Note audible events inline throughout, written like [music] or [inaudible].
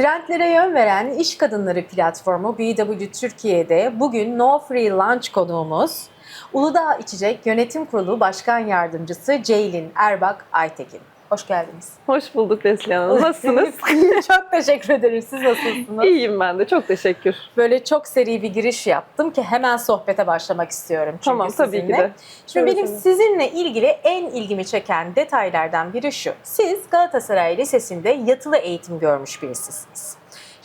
Trendlere yön veren iş kadınları platformu BW Türkiye'de bugün No Free Lunch konuğumuz Uludağ İçecek Yönetim Kurulu Başkan Yardımcısı Ceylin Erbak Aytekin. Hoş geldiniz. Hoş bulduk Neslihan Hanım. [laughs] Nasılsınız? [laughs] çok teşekkür ederim. Siz nasılsınız? İyiyim ben de. Çok teşekkür. Böyle çok seri bir giriş yaptım ki hemen sohbete başlamak istiyorum çünkü Tamam tabii sizinle. ki de. Şimdi benim Şöyle sizinle ilgili en ilgimi çeken detaylardan biri şu. Siz Galatasaray Lisesi'nde yatılı eğitim görmüş birisisiniz.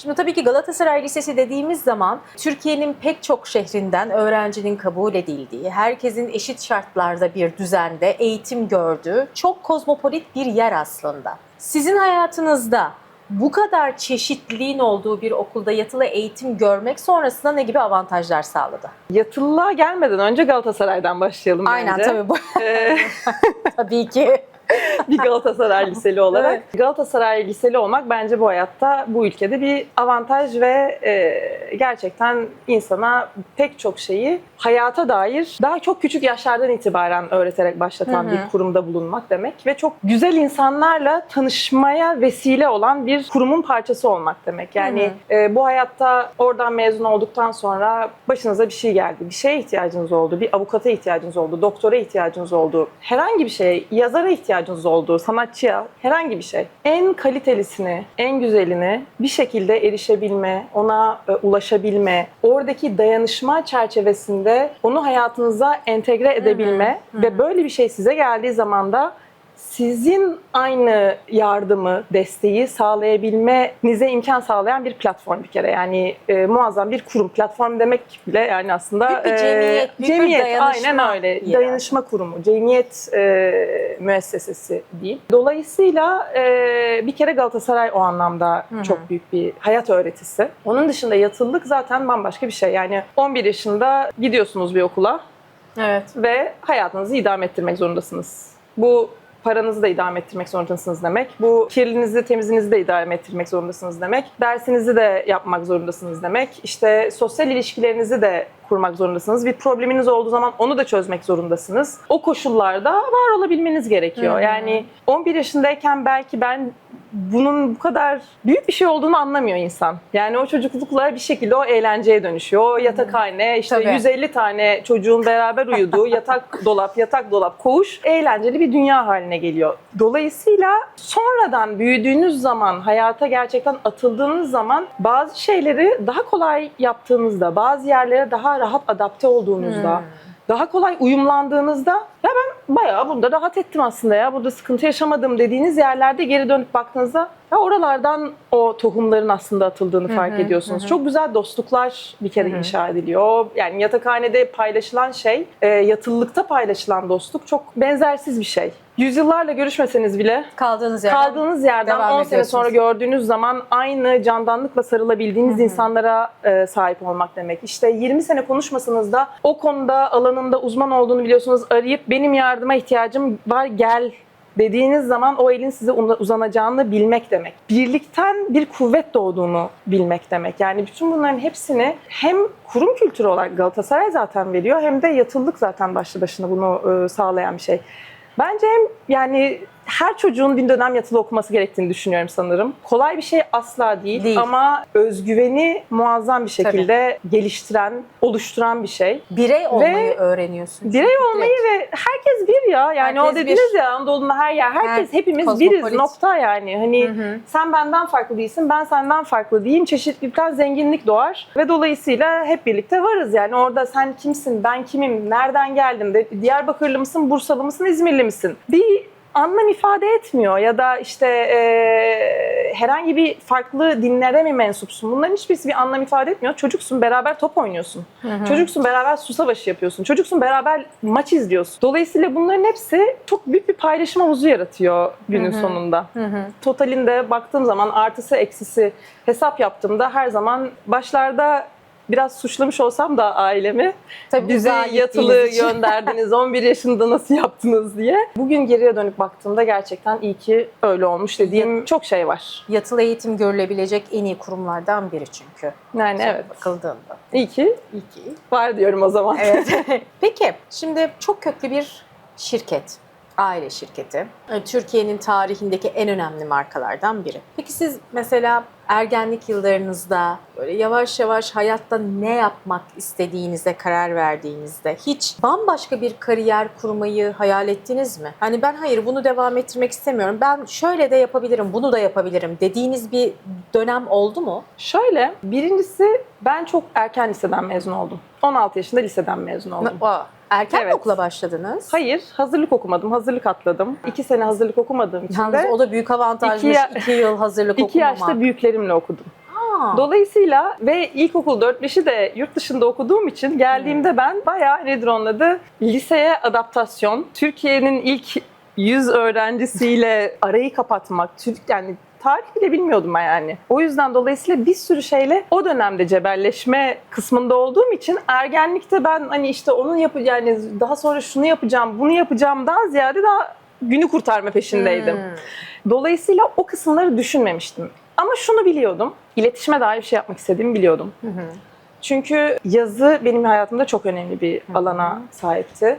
Şimdi tabii ki Galatasaray Lisesi dediğimiz zaman Türkiye'nin pek çok şehrinden öğrencinin kabul edildiği, herkesin eşit şartlarda bir düzende eğitim gördüğü çok kozmopolit bir yer aslında. Sizin hayatınızda bu kadar çeşitliliğin olduğu bir okulda yatılı eğitim görmek sonrasında ne gibi avantajlar sağladı? Yatılılığa gelmeden önce Galatasaray'dan başlayalım Aynen bence. tabii bu Ee, [laughs] tabii ki. [laughs] bir Galatasaray Liseli olarak. Galatasaray Liseli olmak bence bu hayatta, bu ülkede bir avantaj ve e, gerçekten insana pek çok şeyi hayata dair daha çok küçük yaşlardan itibaren öğreterek başlatan Hı hı. bir kurumda bulunmak demek ve çok güzel insanlarla tanışmaya vesile olan bir kurumun parçası olmak demek. Yani e, bu hayatta oradan mezun olduktan sonra başınıza bir şey geldi, bir şeye ihtiyacınız oldu, bir avukata ihtiyacınız oldu, doktora ihtiyacınız oldu, herhangi bir şey, yazara ihtiyacınız oldu, sanatçıya, herhangi bir şey. En kalitelisini, en güzelini bir şekilde erişebilme, ona e, ulaşabilme, oradaki dayanışma çerçevesinde onu hayatınıza entegre edebilme hı. ve böyle bir şey size geldiği zaman da sizin aynı yardımı, desteği sağlayabilmenize imkan sağlayan bir platform bir kere. Yani e, muazzam bir kurum. Platform demek bile yani aslında bir e, cemiyet, büyük bir cemiyet dayanışma aynen öyle. yeri Dayanışma kurumu, cemiyet e, müessesesi diyeyim. Dolayısıyla e, bir kere Galatasaray o anlamda Hı hı. çok büyük bir hayat öğretisi. Onun dışında yatılılık zaten bambaşka bir şey. Yani 11 yaşında gidiyorsunuz bir okula Evet. ve hayatınızı idame ettirmek zorundasınız. Bu paranızı da idame ettirmek zorundasınız demek. Bu kirlinizi, temizinizi de idame ettirmek zorundasınız demek. Dersinizi de yapmak zorundasınız demek. İşte sosyal ilişkilerinizi de kurmak zorundasınız. Bir probleminiz olduğu zaman onu da çözmek zorundasınız. O koşullarda var olabilmeniz gerekiyor. Hı hı. Yani 11 yaşındayken belki ben bunun bu kadar büyük bir şey olduğunu anlamıyor insan. Yani o çocuklukla bir şekilde o eğlenceye dönüşüyor. O yatakhane, işte Tabii. 150 tane çocuğun beraber uyuduğu [laughs] yatak dolap, yatak dolap, koğuş eğlenceli bir dünya haline geliyor. Dolayısıyla sonradan büyüdüğünüz zaman, hayata gerçekten atıldığınız zaman bazı şeyleri daha kolay yaptığınızda, bazı yerlere daha rahat adapte olduğunuzda, Hmm. daha kolay uyumlandığınızda ya ben bayağı burada rahat ettim aslında ya burada sıkıntı yaşamadım dediğiniz yerlerde geri dönüp baktığınızda ya oralardan o tohumların aslında atıldığını fark hı, ediyorsunuz. hı hı. Çok güzel dostluklar bir kere Hı hı. inşa ediliyor. Yani yatakhanede paylaşılan şey, e, yatılılıkta paylaşılan dostluk çok benzersiz bir şey. Yüzyıllarla görüşmeseniz bile Kaldığınız yerden Kaldığınız yerden devam 10 sene sonra gördüğünüz zaman aynı candanlıkla sarılabildiğiniz Hı hı. insanlara e, sahip olmak demek. İşte 20 sene konuşmasanız da o konuda alanında uzman olduğunu biliyorsunuz arayıp benim yardıma ihtiyacım var gel dediğiniz zaman o elin size uzanacağını bilmek demek. Birlikten bir kuvvet doğduğunu bilmek demek. Yani bütün bunların hepsini hem kurum kültürü olarak Galatasaray zaten veriyor hem de yatılılık zaten başlı başına bunu e, sağlayan bir şey. Bence hem yani her çocuğun bir dönem yatılı okuması gerektiğini düşünüyorum sanırım. Kolay bir şey asla değil, Değil. ama özgüveni muazzam bir şekilde geliştiren, oluşturan bir şey. birey olmayı öğreniyorsun. Birey olmayı ve herkes bir ya. Yani Herkes o dediniz bir. ya Anadolu'nun her yer. Herkes Her- hepimiz kozmopolit. biriz nokta yani. Hani Hı hı. sen benden farklı değilsin, ben senden farklı değilim. Çeşitlilikten zenginlik doğar ve dolayısıyla hep birlikte varız yani. Orada sen kimsin, ben kimim, nereden geldim, de, Diyarbakırlı mısın, Bursalı mısın, İzmirli misin? Bir anlam ifade etmiyor ya da işte e, herhangi bir farklı dinlere mi mensupsun? Bunların hiçbirisi bir anlam ifade etmiyor. Çocuksun, beraber top oynuyorsun. Hı hı. Çocuksun beraber su savaşı yapıyorsun. Çocuksun beraber maç izliyorsun. Dolayısıyla bunların hepsi çok büyük bir paylaşım havuzu yaratıyor günün Hı hı. sonunda Hı hı. totalinde baktığım zaman artısı eksisi hesap yaptığımda her zaman başlarda biraz suçlamış olsam da ailemi Tabii bizi yatılı [laughs] gönderdiniz 11 yaşında nasıl yaptınız diye. Bugün geriye dönüp baktığımda gerçekten iyi ki öyle olmuş dediğim çok şey var. Yatılı eğitim görülebilecek en iyi kurumlardan biri çünkü. Yani Şöyle evet. Bakıldığında. İyi ki İyi ki. var diyorum o zaman. Evet. [laughs] Peki şimdi çok köklü bir şirket. Aile şirketi. E, Türkiye'nin tarihindeki en önemli markalardan biri. Peki siz mesela ergenlik yıllarınızda böyle yavaş yavaş hayatta ne yapmak istediğinize karar verdiğinizde hiç bambaşka bir kariyer kurmayı hayal ettiniz mi? Hani ben hayır bunu devam ettirmek istemiyorum. Ben şöyle de yapabilirim, bunu da yapabilirim dediğiniz bir dönem oldu mu? Şöyle, birincisi ben çok erken liseden mezun oldum. 16 yaşında liseden mezun oldum. Aa, Erken mi Evet. okula başladınız? Hayır, hazırlık okumadım. Hazırlık atladım. İki sene hazırlık okumadığım için Yalnız de o da büyük avantajmış. İki İki, yıl hazırlık [laughs] iki okumamak. yaşta büyüklerimle okudum. Aa, Dolayısıyla ve ilkokul 4-5'i de yurt dışında okuduğum için geldiğimde ben bayağı nedir onun adı? Liseye adaptasyon, Türkiye'nin ilk 100 öğrencisiyle arayı kapatmak, Türk yani tarih bile bilmiyordum ben yani. O yüzden dolayısıyla bir sürü şeyle o dönemde cebelleşme kısmında olduğum için ergenlikte ben hani işte onun yapı yani daha sonra şunu yapacağım, bunu yapacağımdan ziyade daha günü kurtarma peşindeydim. Hmm. Dolayısıyla o kısımları düşünmemiştim. Ama şunu biliyordum. İletişime dair bir şey yapmak istediğimi biliyordum. Hı hı. Çünkü yazı benim hayatımda çok önemli bir alana sahipti.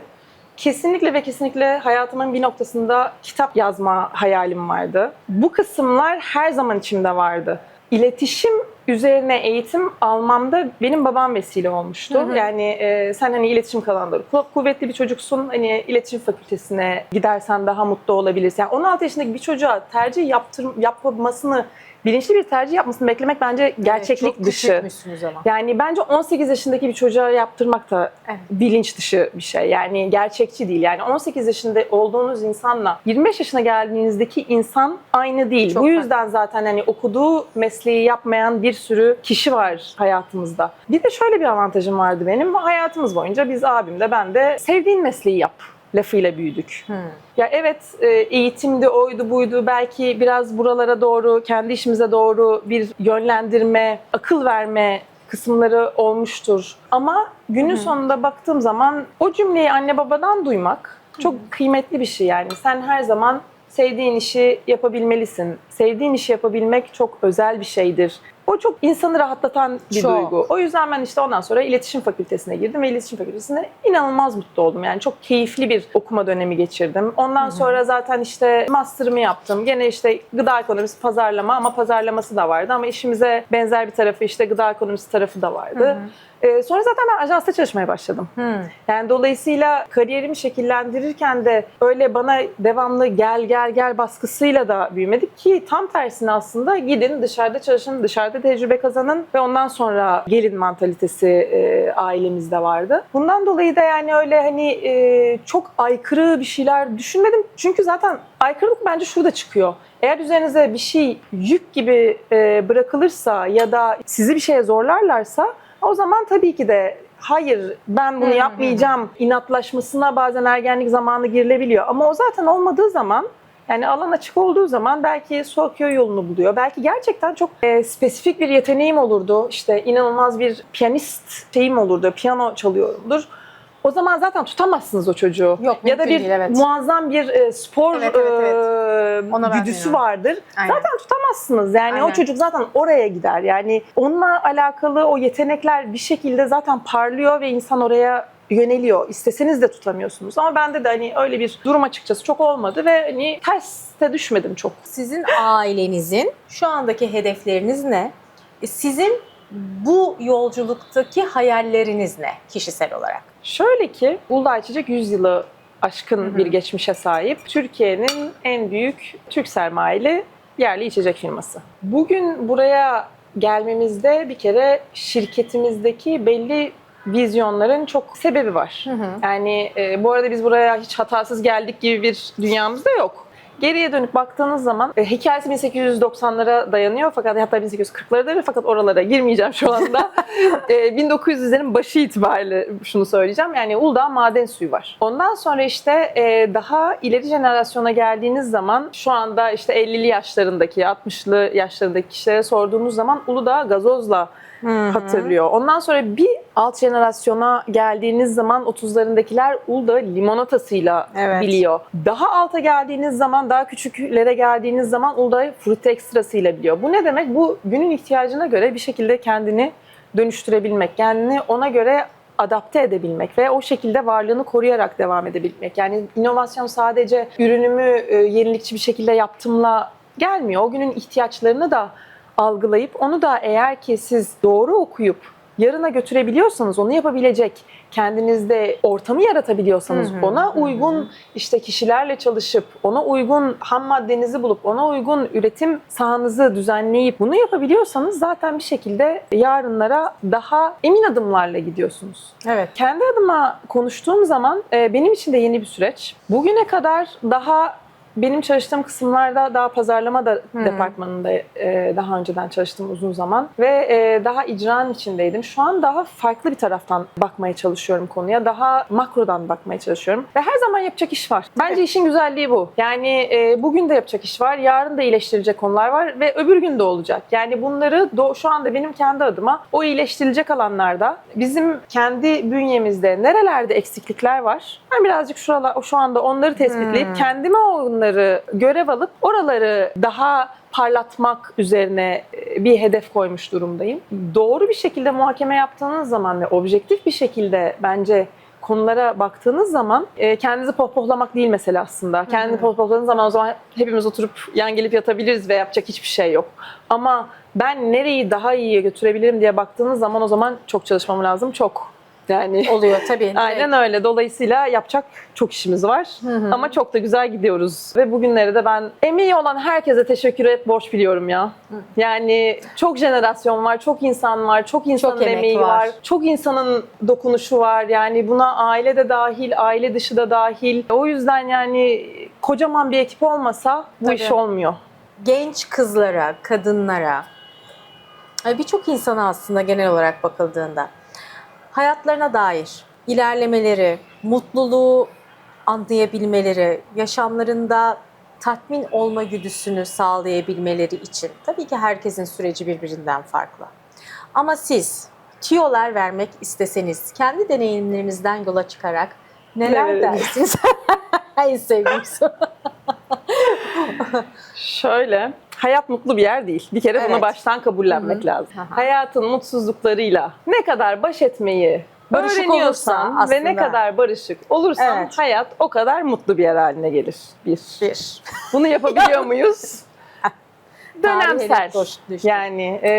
Kesinlikle ve kesinlikle hayatımın bir noktasında kitap yazma hayalim vardı. Bu kısımlar her zaman içimde vardı. İletişim üzerine eğitim almamda benim babam vesile olmuştu. Hı hı. Yani e, sen hani iletişim kalanları ku- kuvvetli bir çocuksun. Hani iletişim fakültesine gidersen daha mutlu olabilirsin. Yani 16 yaşındaki bir çocuğa tercih yaptır, yapmasını, bilinçli bir tercih yapmasını beklemek bence gerçeklik evet, çok dışı. ama. Yani bence 18 yaşındaki bir çocuğa yaptırmak da Evet. bilinç dışı bir şey. Yani gerçekçi değil. Yani 18 yaşında olduğunuz insanla 25 yaşına geldiğinizdeki insan aynı değil. Çok Bu yüzden zaten hani okuduğu mesleği yapmayan bir sürü kişi var hayatımızda. Bir de şöyle bir avantajım vardı benim. Hayatımız boyunca biz abimde ben de sevdiğin mesleği yap lafıyla büyüdük. Hmm. Ya evet e, eğitimdi, oydu buydu belki biraz buralara doğru, kendi işimize doğru bir yönlendirme, akıl verme kısımları olmuştur. Ama günün hı. sonunda baktığım zaman o cümleyi anne babadan duymak çok kıymetli bir şey yani. Sen her zaman sevdiğin işi yapabilmelisin. Sevdiğin işi yapabilmek çok özel bir şeydir. O çok insanı rahatlatan bir Çok. duygu. O yüzden ben işte ondan sonra iletişim fakültesine girdim ve iletişim fakültesinde inanılmaz mutlu oldum. Yani çok keyifli bir okuma dönemi geçirdim. Ondan sonra zaten işte master'ımı yaptım. Gene işte gıda ekonomisi, pazarlama ama pazarlaması da vardı. Ama işimize benzer bir tarafı işte gıda ekonomisi tarafı da vardı. Ee, sonra zaten ben ajansta çalışmaya başladım. Hmm. Yani dolayısıyla kariyerimi şekillendirirken de öyle bana devamlı gel gel gel baskısıyla da büyümedik ki tam tersine aslında gidin dışarıda çalışın, dışarıda tecrübe kazanın ve ondan sonra gelin mantalitesi e, ailemizde vardı. Bundan dolayı da yani öyle hani e, çok aykırı bir şeyler düşünmedim. Çünkü zaten aykırılık bence şurada çıkıyor. Eğer üzerinize bir şey yük gibi e, bırakılırsa ya da sizi bir şeye zorlarlarsa o zaman tabii ki de hayır ben bunu hı. yapmayacağım inatlaşmasına bazen ergenlik zamanı girilebiliyor. Ama o zaten olmadığı zaman yani alan açık olduğu zaman belki su akıyor yolunu buluyor. Belki gerçekten çok e, spesifik bir yeteneğim olurdu. İşte inanılmaz bir piyanist şeyim olurdu. Piyano çalıyorumdur. O zaman zaten tutamazsınız o çocuğu. Yok, ya da bir değil, evet. muazzam bir e, spor Evet, evet, evet. e, Ona güdüsü vardır. Aynen. Zaten tutamazsınız. Yani Aynen. o çocuk zaten oraya gider. Yani onunla alakalı o yetenekler bir şekilde zaten parlıyor ve insan oraya yöneliyor. İsteseniz de tutamıyorsunuz. Ama bende de hani öyle bir durum açıkçası çok olmadı ve hani terste düşmedim çok. Sizin ailenizin şu andaki hedefleriniz ne? E, Sizin bu yolculuktaki hayalleriniz ne kişisel olarak? Şöyle ki Uludağ İçecek 100 yılı aşkın Hı hı. bir geçmişe sahip. Türkiye'nin en büyük Türk sermayeli yerli içecek firması. Bugün buraya gelmemizde bir kere şirketimizdeki belli vizyonların çok sebebi var. Yani e, bu arada biz buraya hiç hatasız geldik gibi bir dünyamız da yok. Geriye dönüp baktığınız zaman e, hikayesi 1890'lara dayanıyor fakat hatta 1840'lara dayanıyor fakat oralara girmeyeceğim şu anda. [laughs] e, 1900'lerin başı itibariyle şunu söyleyeceğim. Yani Uludağ maden suyu var. Ondan sonra işte e, daha ileri jenerasyona geldiğiniz zaman şu anda işte 50'li yaşlarındaki, 60'lı yaşlarındaki kişilere sorduğunuz zaman Uludağ gazozla hatırlıyor. Ondan sonra bir alt jenerasyona geldiğiniz zaman 30'larındakiler Uludağ limonatasıyla Evet. biliyor. Daha alta geldiğiniz zaman, daha küçüklere geldiğiniz zaman Uludağ fruit ekstrasıyla biliyor. Bu ne demek? Bu günün ihtiyacına göre bir şekilde kendini dönüştürebilmek, kendini ona göre adapte edebilmek ve o şekilde varlığını koruyarak devam edebilmek. Yani inovasyon sadece ürünümü e, yenilikçi bir şekilde yaptımla gelmiyor. O günün ihtiyaçlarını da algılayıp onu da eğer ki siz doğru okuyup yarına götürebiliyorsanız onu yapabilecek kendinizde ortamı yaratabiliyorsanız Hı hı, ona hı. uygun işte kişilerle çalışıp ona uygun ham maddenizi bulup ona uygun üretim sahanızı düzenleyip bunu yapabiliyorsanız zaten bir şekilde yarınlara daha emin adımlarla gidiyorsunuz. Evet. Kendi adıma konuştuğum zaman benim için de yeni bir süreç. Bugüne kadar daha benim çalıştığım kısımlarda daha pazarlama da Hı. departmanında e, daha önceden çalıştım uzun zaman ve e, daha icranın içindeydim. Şu an daha farklı bir taraftan bakmaya çalışıyorum konuya. Daha makrodan bakmaya çalışıyorum. Ve her zaman yapacak iş var. Bence Tabii. işin güzelliği bu. Yani e, bugün de yapacak iş var, yarın da iyileştirilecek konular var ve öbür gün de olacak. Yani bunları do- şu anda benim kendi adıma o iyileştirilecek alanlarda bizim kendi bünyemizde nerelerde eksiklikler var? Ben birazcık şuralar, şu anda onları tespitleyip Hmm. kendime onları görev alıp oraları daha parlatmak üzerine e, bir hedef koymuş durumdayım. Doğru bir şekilde muhakeme yaptığınız zaman ve objektif bir şekilde bence konulara baktığınız zaman e, kendinizi pohpohlamak değil mesele aslında. Kendini pohpohladığınız zaman o zaman hepimiz oturup yan gelip yatabiliriz ve yapacak hiçbir şey yok. Ama ben nereyi daha iyiye götürebilirim diye baktığınız zaman o zaman çok çalışmam lazım. Çok. Yani Oluyor tabii. Aynen öyle. Dolayısıyla yapacak çok işimiz var. hı. Ama çok da güzel gidiyoruz. Ve bugünlere de ben emeği olan herkese teşekkür et borç biliyorum ya. Yani çok jenerasyon var, çok insan var, çok insanın Çok emeği var. var. Çok insanın dokunuşu var. Yani buna aile de dahil, aile dışı da dahil. O yüzden yani kocaman bir ekip olmasa bu Tabii. iş olmuyor. genç kızlara, kadınlara, birçok insana aslında genel olarak bakıldığında hayatlarına dair ilerlemeleri, mutluluğu anlayabilmeleri, yaşamlarında tatmin olma güdüsünü sağlayabilmeleri için tabii ki herkesin süreci birbirinden farklı. Ama siz tüyolar vermek isteseniz kendi deneyimlerinizden yola çıkarak neler Neler- dersiniz? [laughs] en sevdiğim soru. [laughs] Şöyle, hayat mutlu bir yer değil. Bir kere Evet. bunu baştan kabullenmek Hı hı. lazım. Aha. Hayatın mutsuzluklarıyla ne kadar baş etmeyi Barışık öğreniyorsan olursa ve ne kadar barışık olursan Evet. hayat o kadar mutlu bir yer haline gelir. Bir. Bir. Bunu yapabiliyor muyuz? [laughs] Dönemsel. Yani e,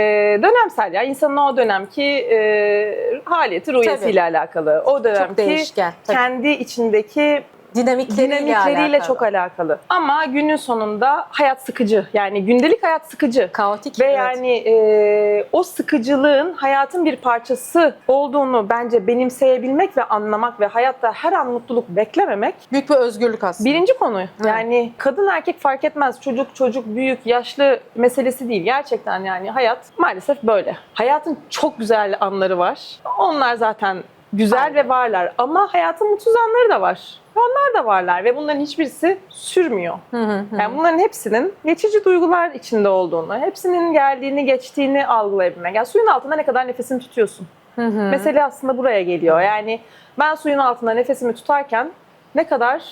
dönemsel ya insanın o dönemki e, haliyeti ruhiyesiyle alakalı. O dönemki kendi içindeki Dinamikleriyle, dinamikleriyle alakalı. çok alakalı. Ama günün sonunda hayat sıkıcı. Yani gündelik hayat sıkıcı. Kaotik. Ve evet. yani e, o sıkıcılığın hayatın bir parçası olduğunu bence benimseyebilmek ve anlamak ve hayatta her an mutluluk beklememek büyük bir özgürlük aslında. birinci konu. Yani kadın erkek fark etmez. Çocuk çocuk büyük yaşlı meselesi değil. Gerçekten yani hayat maalesef böyle. Hayatın çok güzel anları var. Onlar zaten güzel Aynen. ve varlar. Ama hayatın mutsuz anları da var. Onlar da varlar ve bunların hiçbirisi sürmüyor. Hı hı hı. Yani bunların hepsinin geçici duygular içinde olduğunu, hepsinin geldiğini, geçtiğini algılayabilmek. Yani suyun altında ne kadar nefesini tutuyorsun. Hı hı. Mesele aslında buraya geliyor. Yani ben suyun altında nefesimi tutarken ne kadar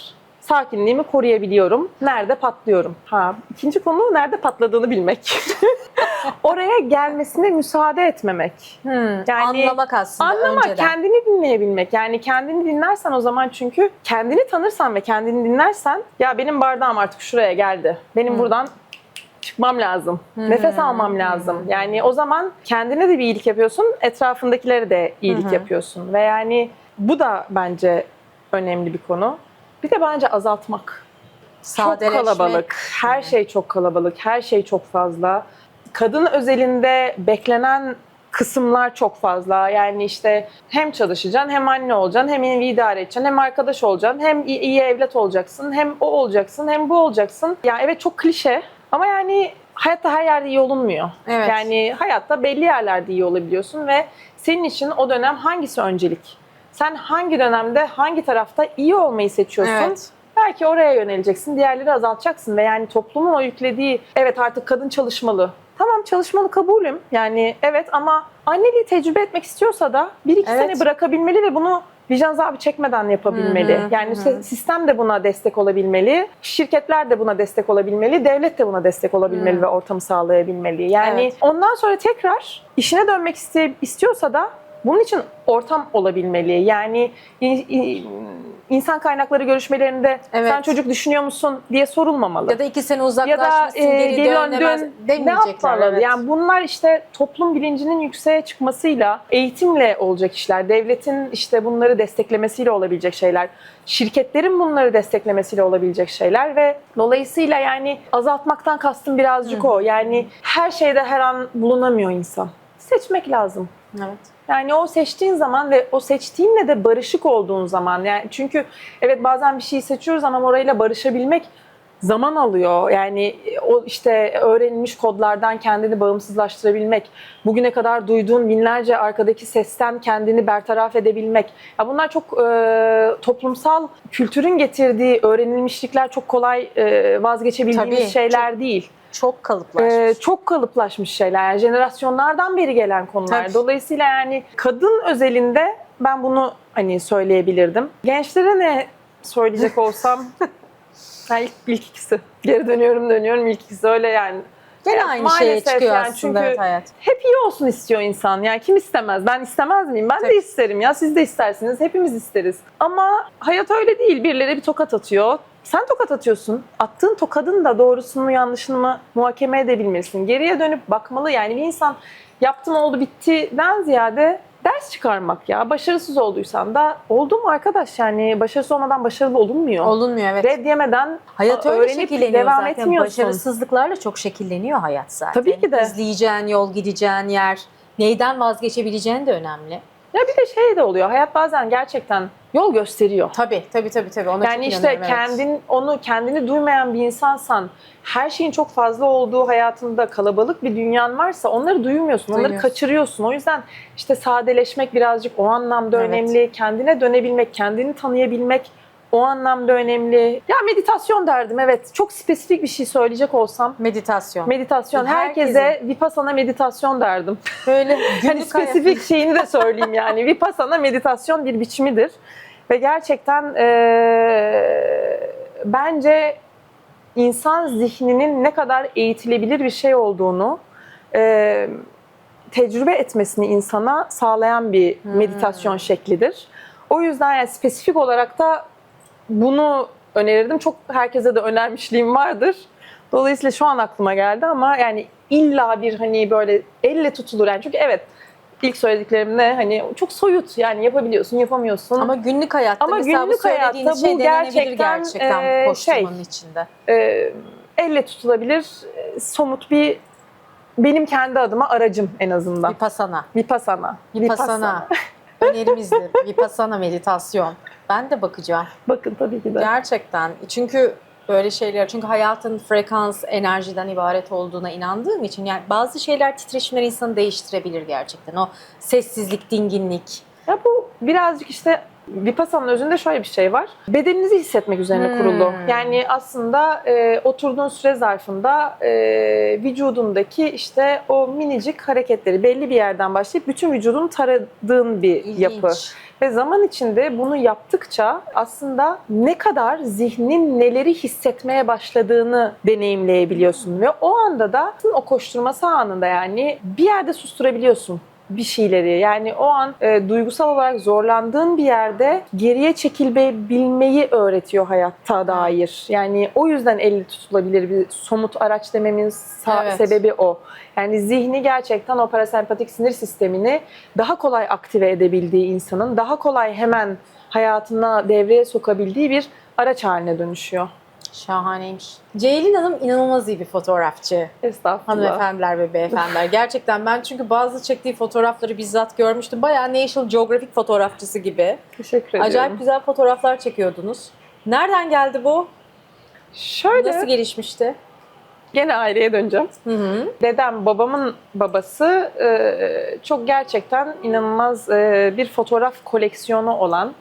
sakinliğimi koruyabiliyorum, nerede patlıyorum. Ha, ikinci konu nerede patladığını bilmek. [laughs] Oraya gelmesine müsaade etmemek. Hı, Yani Anlamak aslında Anlamak, önceden. kendini dinleyebilmek. Yani kendini dinlersen o zaman çünkü kendini tanırsan ve kendini dinlersen ya benim bardağım artık şuraya geldi. Benim Hı. buradan çıkmam lazım. Nefes almam lazım. Yani o zaman kendine de bir iyilik yapıyorsun, etrafındakilere de iyilik hı. yapıyorsun. Ve yani bu da bence önemli bir konu. Bir de bence azaltmak. Çok kalabalık. Her şey çok kalabalık. Her şey çok fazla. Kadın özelinde beklenen kısımlar çok fazla. Yani işte hem çalışacaksın, hem anne olacaksın, hem evi idare edeceksin, hem arkadaş olacaksın, hem iyi, iyi evlat olacaksın, hem o olacaksın, hem bu olacaksın. Ya evet çok klişe ama yani hayatta her yerde iyi olunmuyor. Evet. Yani hayatta belli yerlerde iyi olabiliyorsun ve senin için o dönem hangisi öncelik? Sen hangi dönemde, hangi tarafta iyi olmayı seçiyorsun? Evet. Belki oraya yöneleceksin, diğerleri azaltacaksın ve yani toplumun o yüklediği evet artık kadın çalışmalı. Tamam çalışmalı kabulüm yani evet ama anneliği tecrübe etmek istiyorsa da bir iki Evet. sene bırakabilmeli ve bunu vicdan azabı çekmeden yapabilmeli. Hı hı, yani hı. si- sistem de buna destek olabilmeli, şirketler de buna destek olabilmeli, devlet de buna destek olabilmeli Hı. ve ortamı sağlayabilmeli. Yani Evet. ondan sonra tekrar işine dönmek iste- istiyorsa da Bunun için ortam olabilmeli. Yani insan kaynakları görüşmelerinde Evet. sen çocuk düşünüyor musun diye sorulmamalı. Ya da iki sene Ya da uzaklaşmışsın e, geri, dönemez ne demeyecekler. yapmalı? evet. Yani bunlar işte toplum bilincinin yükseğe çıkmasıyla, eğitimle olacak işler. Devletin işte bunları desteklemesiyle olabilecek şeyler. Şirketlerin bunları desteklemesiyle olabilecek şeyler ve dolayısıyla yani azaltmaktan kastım birazcık o. Yani her şeyde her an bulunamıyor insan. Seçmek lazım. Evet. Yani o seçtiğin zaman ve o seçtiğinle de barışık olduğun zaman yani çünkü evet bazen bir şeyi seçiyoruz ama orayla barışabilmek zaman alıyor. Yani o işte öğrenilmiş kodlardan kendini bağımsızlaştırabilmek, bugüne kadar duyduğun binlerce arkadaki sesten kendini bertaraf edebilmek. Ya bunlar çok e, toplumsal kültürün getirdiği öğrenilmişlikler çok kolay e, vazgeçebildiğimiz Tabii, şeyler değil. Çok kalıplaşmış. Ee, çok kalıplaşmış şeyler. Yani jenerasyonlardan beri gelen konular. Tabii. Dolayısıyla yani kadın özelinde ben bunu hani söyleyebilirdim. Gençlere ne söyleyecek [laughs] olsam ha, ilk, ilk ikisi. Geri dönüyorum dönüyorum ilk ikisi öyle yani. Gene aynı şeye maalesef çıkıyor yani aslında çünkü- evet hayat. Hep iyi olsun istiyor insan. Yani kim istemez? Ben istemez miyim? Ben Tabii. de isterim ya. Siz de istersiniz. Hepimiz isteriz. Ama hayat öyle değil. Birileri bir tokat atıyor. Sen tokat atıyorsun. Attığın tokadın da doğrusunu mu yanlışını mı muhakeme edebilmelisin. Geriye dönüp bakmalı. Yani bir insan yaptım oldu bitti'den ziyade ders çıkarmak ya. Başarısız olduysan da oldu mu arkadaş yani başarısız olmadan başarılı olunmuyor. Olunmuyor evet. Red yemeden Hayat öyle öğrenip şekilleniyor devam zaten. etmiyorsun. Başarısızlıklarla çok şekilleniyor hayat zaten. Tabii ki de. İzleyeceğin yol, gideceğin yer, neyden vazgeçebileceğin de önemli. Ya bir de şey de oluyor. Hayat bazen gerçekten yol gösteriyor. Tabii tabii tabii. tabii. Ona Yani çok işte evet. kendin onu kendini duymayan bir insansan, her şeyin çok fazla olduğu hayatında kalabalık bir dünyan varsa onları duymuyorsun, onları Duymuyorsun. kaçırıyorsun. O yüzden işte sadeleşmek birazcık o anlamda Evet. önemli. Kendine dönebilmek, kendini tanıyabilmek o anlamda önemli. Ya meditasyon derdim evet. Çok spesifik bir şey söyleyecek olsam Meditasyon. meditasyon. Herkesin- Herkese vipassana meditasyon derdim. Böyle Hani spesifik şeyini de söyleyeyim yani. [laughs] Vipassana meditasyon bir biçimidir. Ve gerçekten eee, bence insan zihninin ne kadar eğitilebilir bir şey olduğunu eee, tecrübe etmesini insana sağlayan bir Hmm. meditasyon şeklidir. O yüzden yani spesifik olarak da bunu önerirdim. Çok herkese de önermişliğim vardır. Dolayısıyla şu an aklıma geldi ama yani illa bir hani böyle elle tutulur yani çünkü evet ilk söylediklerimde hani çok soyut yani yapabiliyorsun yapamıyorsun Ama günlük hayatta Ama mesela günlük bu söylediğin hayatta şey bu gerçekten, gerçekten, eee, koşturmanın içinde. Ee, elle tutulabilir e, somut bir benim kendi adıma aracım en azından. Vipassana. Vipassana. Vipassana. [laughs] Önerimizdir. Vipassana meditasyon. Ben de bakacağım. Bakın tabii ki de. Gerçekten. Çünkü böyle şeyler, çünkü hayatın frekans, enerjiden ibaret olduğuna inandığım için yani bazı şeyler titreşimler insanı değiştirebilir gerçekten. O sessizlik, dinginlik. Ya bu birazcık işte Vipassana'nın özünde şöyle bir şey var. Bedeninizi hissetmek üzerine Hmm. kurulu. Yani aslında e, oturduğun süre zarfında e, vücudundaki işte o minicik hareketleri belli bir yerden başlayıp bütün vücudunu taradığın bir İlginç. yapı. Ve zaman içinde bunu yaptıkça aslında ne kadar zihnin neleri hissetmeye başladığını deneyimleyebiliyorsun. Ve o anda da o koşturması anında yani bir yerde susturabiliyorsun bir şeyleri. Yani o an e, duygusal olarak zorlandığın bir yerde geriye çekilebilmeyi öğretiyor hayatta dair. Yani o yüzden elle tutulabilir bir somut araç dememin Evet. sebebi o. Yani zihni gerçekten o parasempatik sinir sistemini daha kolay aktive edebildiği insanın daha kolay hemen hayatına devreye sokabildiği bir araç haline dönüşüyor. Şahaneymiş. Ceylin Hanım inanılmaz iyi bir fotoğrafçı. Estağfurullah. Hanımefendiler ve beyefendiler. Gerçekten ben çünkü bazı çektiği fotoğrafları bizzat görmüştüm. Bayağı National Geographic fotoğrafçısı gibi. Teşekkür ediyorum. Acayip güzel fotoğraflar çekiyordunuz. Nereden geldi bu? Şöyle Nasıl gelişmişti? gene aileye döneceğim. Hı hı. Dedem, babamın babası e, çok gerçekten inanılmaz e, bir fotoğraf koleksiyonu olan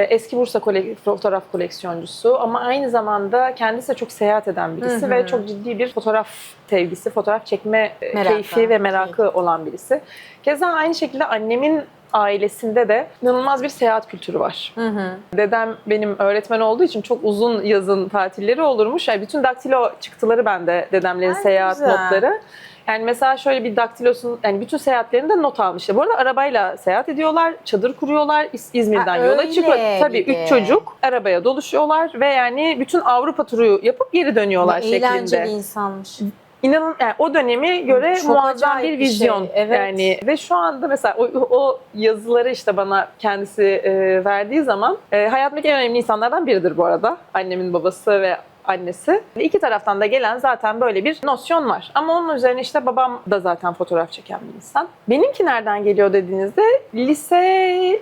eski Bursa kole- fotoğraf koleksiyoncusu ama aynı zamanda kendisi de çok seyahat eden birisi Hı hı. ve çok ciddi bir fotoğraf sevgisi, fotoğraf çekme e, Merakı, keyfi ve merakı olan birisi. Keza aynı şekilde annemin ailesinde de inanılmaz bir seyahat kültürü var. Hı hı. Dedem benim öğretmen olduğu için çok uzun yazın tatilleri olurmuş. Yani bütün daktilo çıktıları bende dedemlerin Ay, seyahat güzel. notları. Yani mesela şöyle bir daktilosun, yani bütün seyahatlerinde not almışlar. Bu arada arabayla seyahat ediyorlar, çadır kuruyorlar, İz- İzmir'den Ha, yola öyle çıkıyor. Tabii bir de. üç çocuk arabaya doluşuyorlar ve yani bütün Avrupa turu yapıp geri dönüyorlar Ne şeklinde. eğlenceli insanmış. İnanın yani o dönemi göre Çok muazzam acayip bir bir şey, vizyon. evet. Yani ve şu anda mesela o, o yazıları işte bana kendisi e, verdiği zaman e, hayatımdaki en önemli insanlardan biridir bu arada. Annemin babası ve annesi. İki taraftan da gelen zaten böyle bir nosyon var. Ama onun üzerine işte babam da zaten fotoğraf çeken bir insan. Benimki nereden geliyor dediğinizde lise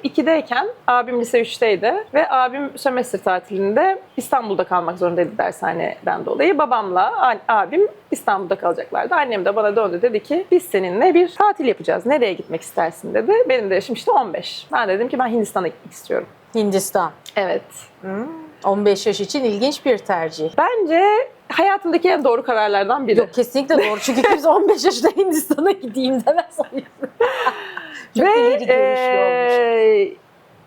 2'deyken abim lise 3'teydi ve abim sömestr tatilinde İstanbul'da kalmak zorundaydı dershaneden dolayı. Babamla abim İstanbul'da kalacaklardı. Annem de bana döndü dedi ki biz seninle bir tatil yapacağız. Nereye gitmek istersin dedi. Benim de yaşım işte 15. Ben dedim ki ben Hindistan'a gitmek istiyorum. Hindistan. Evet. Hmm. 15 yaş için ilginç bir tercih. Bence hayatımdaki en doğru kararlardan biri. Yok kesinlikle doğru. Çünkü [laughs] kimse 15 yaşında Hindistan'a gideyim demez. Çok Ve ileri görüşlü olmuş. eee,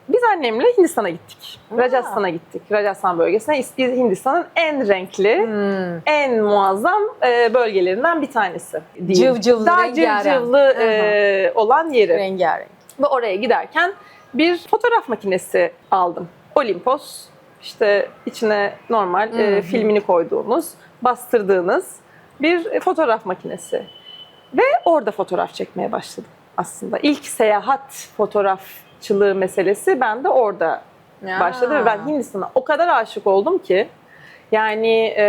biz annemle Hindistan'a gittik. Rajasthan'a gittik. Rajasthan bölgesine. İs- Hindistan'ın en renkli, Hmm. en muazzam eee, bölgelerinden bir tanesi. diyeyim. Cıvcıvlı, Daha rengarenk. cıvcıvlı eee, olan yeri. Rengarenk. Ve oraya giderken bir fotoğraf makinesi aldım. Olympus. İşte içine normal Hı e, hı. filmini koyduğunuz, bastırdığınız bir e, fotoğraf makinesi. Ve orada fotoğraf çekmeye başladım aslında. İlk seyahat fotoğrafçılığı meselesi bende orada Ya. başladı ve ben Hindistan'a o kadar aşık oldum ki yani e,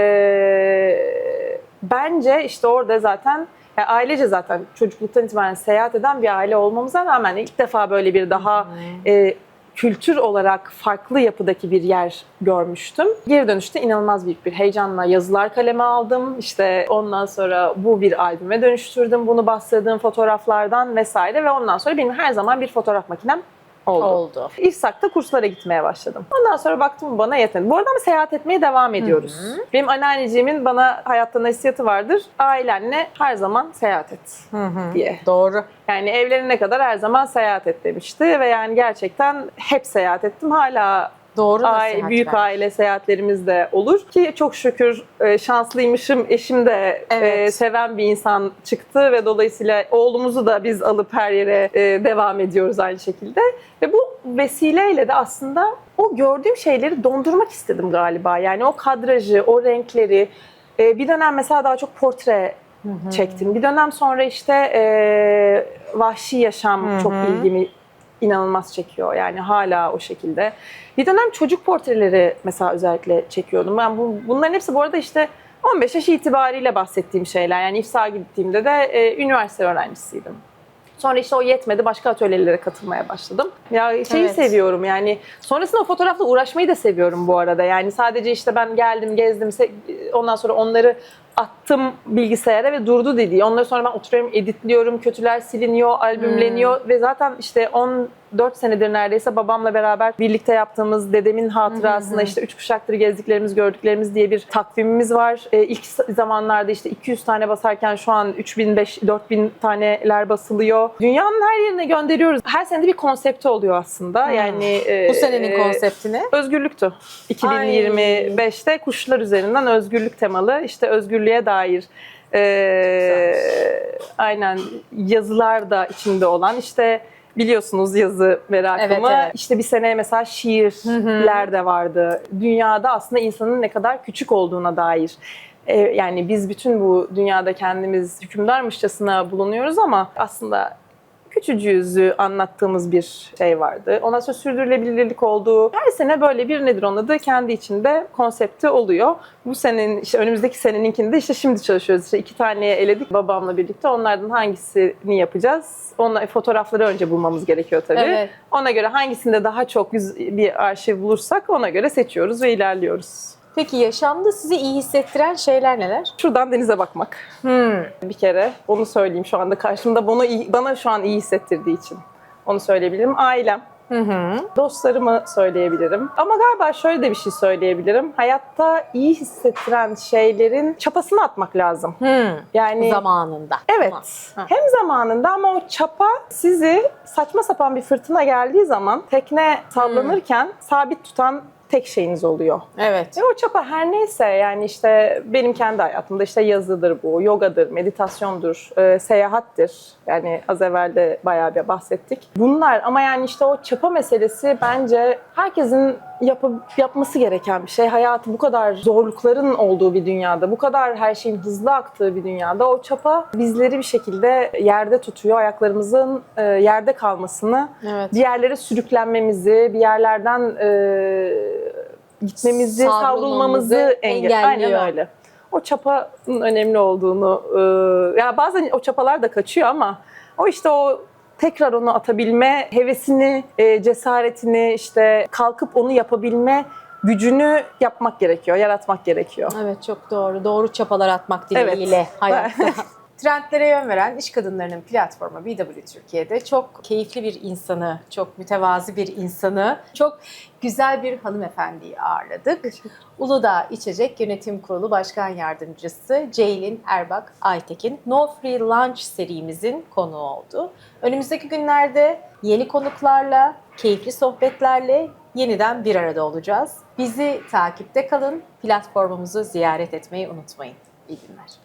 bence işte orada zaten yani ailece zaten çocukluktan itibaren seyahat eden bir aile olmamıza rağmen ilk defa böyle bir daha e, kültür olarak farklı yapıdaki bir yer görmüştüm. Geri dönüşte inanılmaz büyük bir heyecanla yazılar kaleme aldım. İşte ondan sonra bu bir albüme dönüştürdüm. Bunu bastırdığım fotoğraflardan vesaire ve ondan sonra benim her zaman bir fotoğraf makinem oldu. Oldu. İrsak'ta kurslara gitmeye başladım. Ondan sonra baktım bana yetmedi. Bu arada ama seyahat etmeye devam ediyoruz. Benim anneanneciğimin bana hayatta nasihatı vardır. Ailenle her zaman seyahat et Hı hı. diye. Doğru. Yani evlenene kadar her zaman seyahat et demişti ve yani gerçekten hep seyahat ettim. Hala Doğru Ay, büyük vermiş. aile seyahatlerimiz de olur ki çok şükür e, şanslıymışım. Eşim de Evet. e, seven bir insan çıktı ve dolayısıyla oğlumuzu da biz alıp her yere e, devam ediyoruz aynı şekilde. Ve bu vesileyle de aslında o gördüğüm şeyleri dondurmak istedim galiba. Yani o kadrajı, o renkleri. E, bir dönem mesela daha çok portre çektim. Bir dönem sonra işte e, vahşi yaşam Hı hı. çok ilgimi inanılmaz çekiyor. Yani hala o şekilde. Bir dönem çocuk portreleri mesela özellikle çekiyordum. Ben bu, bunların hepsi bu arada işte 15 yaş itibariyle bahsettiğim şeyler. Yani İFSA gittiğimde de e, üniversite öğrencisiydim. Sonra işte o yetmedi başka atölyelere katılmaya başladım. Ya şeyi Evet. seviyorum yani sonrasında o fotoğrafla uğraşmayı da seviyorum bu arada. Yani sadece işte ben geldim gezdim ondan sonra onları attım bilgisayara ve durdu dediği. Onları sonra ben oturuyorum editliyorum, kötüler siliniyor, albümleniyor ve zaten işte 14 senedir neredeyse babamla beraber birlikte yaptığımız dedemin hatırasında işte üç kuşaktır gezdiklerimiz, gördüklerimiz diye bir takvimimiz var. Ee, ilk zamanlarda işte 200 tane basarken şu an 3000, 5000, 4000 taneler basılıyor. Dünyanın her yerine gönderiyoruz. Her sene de bir konsepti oluyor aslında. Yani e, Bu senenin konseptini. Özgürlüktü. 2025'te kuşlar üzerinden özgürlük temalı işte özgürlüğe dair e, aynen yazılar da içinde olan işte biliyorsunuz yazı merakımı. Evet, evet. İşte bir sene mesela şiirler de vardı. Dünyada aslında insanın ne kadar küçük olduğuna dair. E, yani biz bütün bu dünyada kendimiz hükümdarmışçasına bulunuyoruz ama aslında küçücüğüzü anlattığımız bir şey vardı. Ondan sonra sürdürülebilirlik olduğu her sene böyle bir nedir onun adı kendi içinde konsepti oluyor. Bu senenin işte önümüzdeki seneninkinde işte şimdi çalışıyoruz. İşte iki taneye eledik babamla birlikte. Onlardan hangisini yapacağız? Onunla fotoğrafları önce bulmamız gerekiyor tabii. Evet. Ona göre hangisinde daha çok yüz- bir arşiv bulursak ona göre seçiyoruz ve ilerliyoruz. Peki yaşamda sizi iyi hissettiren şeyler neler? Şuradan denize bakmak. Hmm. Bir kere onu söyleyeyim şu anda karşımda bunu iyi- bana şu an iyi hissettirdiği için. Onu söyleyebilirim. Ailem. Hı hı. Dostlarımı söyleyebilirim. Ama galiba şöyle de bir şey söyleyebilirim. Hayatta iyi hissettiren şeylerin çapasını atmak lazım. Hı. Yani Zamanında. Evet. Tamam. Hem zamanında ama o çapa sizi saçma sapan bir fırtına geldiği zaman tekne sallanırken sabit tutan tek şeyiniz oluyor. Evet. Ve o çapa her neyse yani işte benim kendi hayatımda işte yazıdır bu, yogadır, meditasyondur, e, seyahattir. Yani az evvel de bayağı bir bahsettik. Bunlar ama yani işte o çapa meselesi bence herkesin yapı- yapması gereken bir şey. Hayatı bu kadar zorlukların olduğu bir dünyada, bu kadar her şeyin hızlı aktığı bir dünyada o çapa bizleri bir şekilde yerde tutuyor. Ayaklarımızın e, yerde kalmasını, Evet. bir yerlere sürüklenmemizi, bir yerlerden e, gitmemizi, Savrulmamızı savrulmamızı engel. engelliyor. Aynen öyle. O çapanın önemli olduğunu, e, ya bazen o çapalar da kaçıyor ama o işte o tekrar onu atabilme hevesini, e, cesaretini, işte kalkıp onu yapabilme gücünü yapmak gerekiyor, yaratmak gerekiyor. Evet çok doğru. Doğru çapalar atmak Evet. dileğiyle hayatta. [laughs] Trendlere yön veren iş kadınlarının platformu BW Türkiye'de çok keyifli bir insanı, çok mütevazi bir insanı, çok güzel bir hanımefendiyi ağırladık. Uludağ İçecek Yönetim Kurulu Başkan Yardımcısı Ceylin Erbak Aytekin No Free Lunch serimizin konuğu oldu. Önümüzdeki günlerde yeni konuklarla, keyifli sohbetlerle yeniden bir arada olacağız. Bizi takipte kalın, platformumuzu ziyaret etmeyi unutmayın. İyi günler.